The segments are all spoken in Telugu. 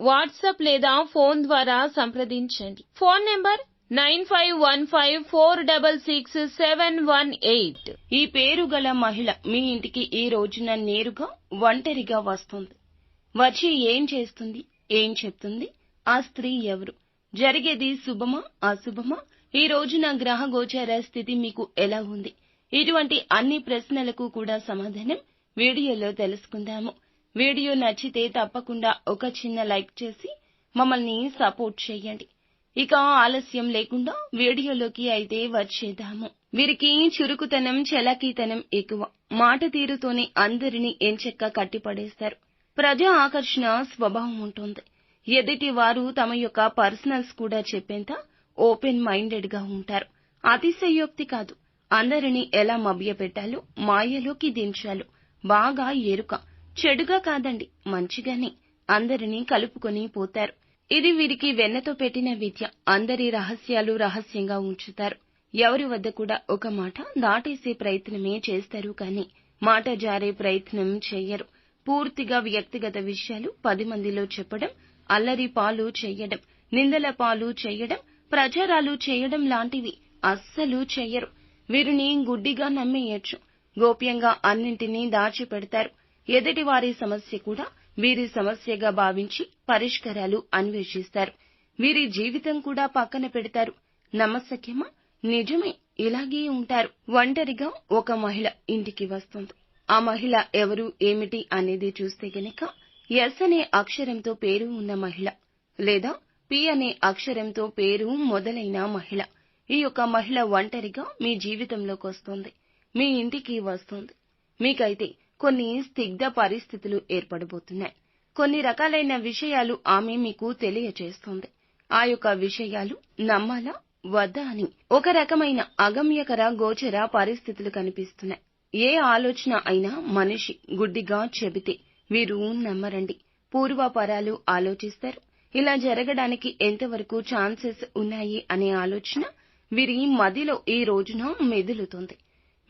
వాట్సాప్ లేదా ఫోన్ ద్వారా సంప్రదించండి. Phone number nine five one five four double six seven one eight. ఈ పేరు గల మహిళ మీ ఇంటికి ఈ రోజున నేరుగా ఒంటరిగా వస్తుంది. వచ్చి ఏం చేస్తుంది? ఏం చెప్తుంది? ఆ స్త్రీ ఎవరు? జరిగేది శుభమా? అశుభమా? ఈ రోజున గ్రహ గోచార స్థితి మీకు ఎలా ఉంది? ఇటువంటి అన్ని ప్రశ్నలకు కూడా సమాధానం వీడియోలో తెలుసుకుందాము. వీడియో నచ్చితే తప్పకుండా ఒక చిన్న లైక్ చేసి మమ్మల్ని సపోర్ట్ చేయండి. ఇక ఆలస్యం లేకుండా వీడియోలోకి అయితే వచ్చేద్దాము. వీరికి చురుకుతనం చలాకీతనం ఎక్కువ. మాట తీరుతోనే అందరినీ ఎంచెక్క కట్టిపడేస్తారు. ప్రజా ఆకర్షణ స్వభావం ఉంటుంది. ఎదుటి వారు తమ యొక్క పర్సనల్స్ కూడా చెప్పేంత ఓపెన్ మైండెడ్గా ఉంటారు. అతిశయోక్తి కాదు. అందరినీ ఎలా మభ్యపెట్టాలో మాయలోకి దించాలో బాగా ఎరుక. చెడుగా కాదండి మంచిగానే. అందరినీ కలుపుకొని పోతారు. ఇది వీరికి వెన్నతో పెట్టిన విద్య. అందరి రహస్యాలు రహస్యంగా ఉంచుతారు. ఎవరి వద్ద కూడా ఒక మాట దాటేసే ప్రయత్నమే చేస్తారు కానీ మాట జారే ప్రయత్నం చేయరు పూర్తిగా వ్యక్తిగత విషయాలు పది మందిలో చెప్పడం అల్లరి పాలు చేయడం నిందల పాలు చేయడం ప్రచారాలు చేయడం లాంటివి అస్సలు చెయ్యరు. వీరిని గుడ్డిగా నమ్మేయచ్చు. గోప్యంగా అన్నింటినీ దాచిపెడతారు. ఎదుటివారి సమస్య కూడా వీరి సమస్యగా భావించి పరిష్కారాలు అన్వేషిస్తారు. వీరి జీవితం కూడా పక్కన పెడతారు. నమ్మశక్యమా నిజమే. ఇలాగే ఉంటారు. ఒంటరిగా ఒక మహిళ ఇంటికి వస్తుంది. ఆ మహిళ ఎవరు ఏమిటి అనేది చూస్తే గనక ఎస్ అనే అక్షరంతో పేరు ఉన్న మహిళ లేదా పి అనే అక్షరంతో పేరు మొదలైన మహిళ. ఈ యొక్క మహిళ ఒంటరిగా మీ జీవితంలోకి వస్తుంది. మీ ఇంటికి వస్తుంది. మీకైతే కొన్ని స్నిగ్ధ పరిస్థితులు ఏర్పడబోతున్నాయి. కొన్ని రకాలైన విషయాలు ఆమె మీకు తెలియచేస్తుంది. ఆ యొక్క విషయాలు నమ్మాలా వద్దా అని. ఒక రకమైన అగమ్యకర గోచర పరిస్థితులు కనిపిస్తున్నాయి. ఏ ఆలోచన అయినా మనిషి గుడ్డిగా చెబితే వీరు నమ్మరండి. పూర్వపరాలు ఆలోచిస్తారు. ఇలా జరగడానికి ఎంతవరకు ఛాన్సెస్ ఉన్నాయి అనే ఆలోచన వీరి మదిలో ఈ రోజున మెదులుతుంది.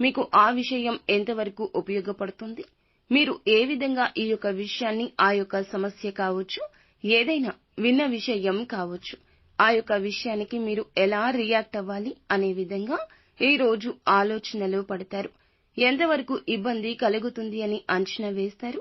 మీకు ఆ విషయం ఎంతవరకు ఉపయోగపడుతుంది? మీరు ఏ విధంగా ఈ యొక్క విషయాన్ని ఆ యొక్క సమస్య కావచ్చు ఏదైనా విన్న విషయం కావచ్చు ఆ యొక్క విషయానికి మీరు ఎలా రియాక్ట్ అవ్వాలి అనే విధంగా ఈ రోజు ఆలోచనలో పడతారు. ఎంతవరకు ఇబ్బంది కలుగుతుంది అని అంచనా వేస్తారు?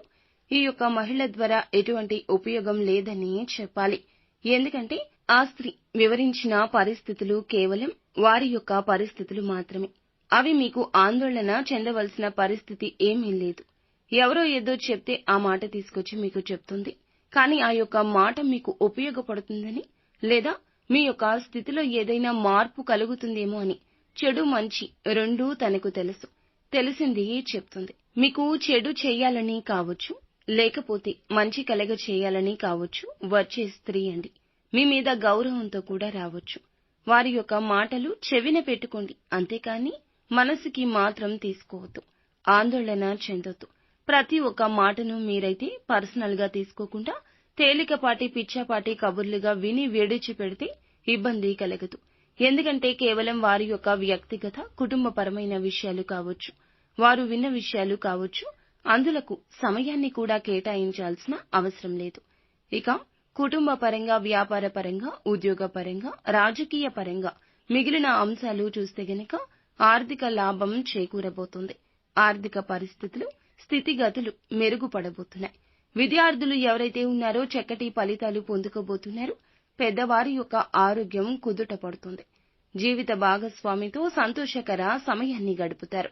ఈ యొక్క మహిళ ద్వారా ఎటువంటి ఉపయోగం లేదని చెప్పాలి. ఎందుకంటే ఆ స్త్రీ వివరించిన పరిస్థితులు కేవలం వారి యొక్క పరిస్థితులు మాత్రమే. అవి మీకు ఆందోళన చెందవలసిన పరిస్థితి ఏమీ లేదు. ఎవరో ఏదో చెప్తే ఆ మాట తీసుకొచ్చి మీకు చెప్తుంది. కానీ ఆ యొక్క మాట మీకు ఉపయోగపడుతుందని లేదా మీ యొక్క స్థితిలో ఏదైనా మార్పు కలుగుతుందేమో అని చెడు మంచి రెండూ తనకు తెలుసు. తెలిసింది చెప్తుంది. మీకు చెడు చేయాలని కావచ్చు లేకపోతే మంచి కలగ చేయాలని కావచ్చు వచ్చే స్త్రీ అండి. మీ మీద గౌరవంతో కూడా రావచ్చు. వారి యొక్క మాటలు చెవిన పెట్టుకోండి. అంతేకాని మనసుకి మాత్రం తీసుకోవద్దు. ఆందోళన చెందొద్దు. ప్రతి ఒక్క మాటను మీరైతే పర్సనల్గా తీసుకోకుండా తేలికపాటి పిచ్చాపాటి కబుర్లుగా విని వేడిచి పెడితే ఇబ్బంది కలగదు. ఎందుకంటే కేవలం వారి యొక్క వ్యక్తిగత కుటుంబపరమైన విషయాలు కావచ్చు వారు విన్న విషయాలు కావచ్చు అందులకు సమయాన్ని కూడా కేటాయించాల్సిన అవసరం లేదు. ఇక కుటుంబ పరంగా వ్యాపార పరంగా ఉద్యోగ పరంగా రాజకీయ పరంగా మిగిలిన అంశాలు చూస్తే గనక ఆర్థిక లాభం చేకూరబోతుంది. ఆర్థిక పరిస్థితులు స్థితిగతులు మెరుగుపడబోతున్నాయి. విద్యార్థులు ఎవరైతే ఉన్నారో చక్కటి ఫలితాలు పొందుకోబోతున్నారు. పెద్దవారి యొక్క ఆరోగ్యం కుదుట పడుతుంది. జీవిత భాగస్వామితో సంతోషకర సమయాన్ని గడుపుతారు.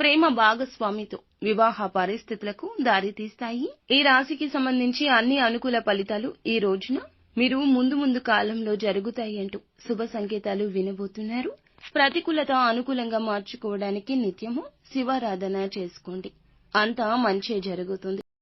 ప్రేమ భాగస్వామితో వివాహ పరిస్థితులకు దారితీస్తాయి. ఈ రాశికి సంబంధించి అన్ని అనుకూల ఫలితాలు ఈ రోజున మీరు ముందు ముందు కాలంలో జరుగుతాయి అంటూ శుభ సంకేతాలు వినబోతున్నారు. ప్రతికూలత అనుకూలంగా మార్చుకోవడానికి నిత్యము శివారాధన చేసుకోండి. అంతా మంచే జరుగుతుంది.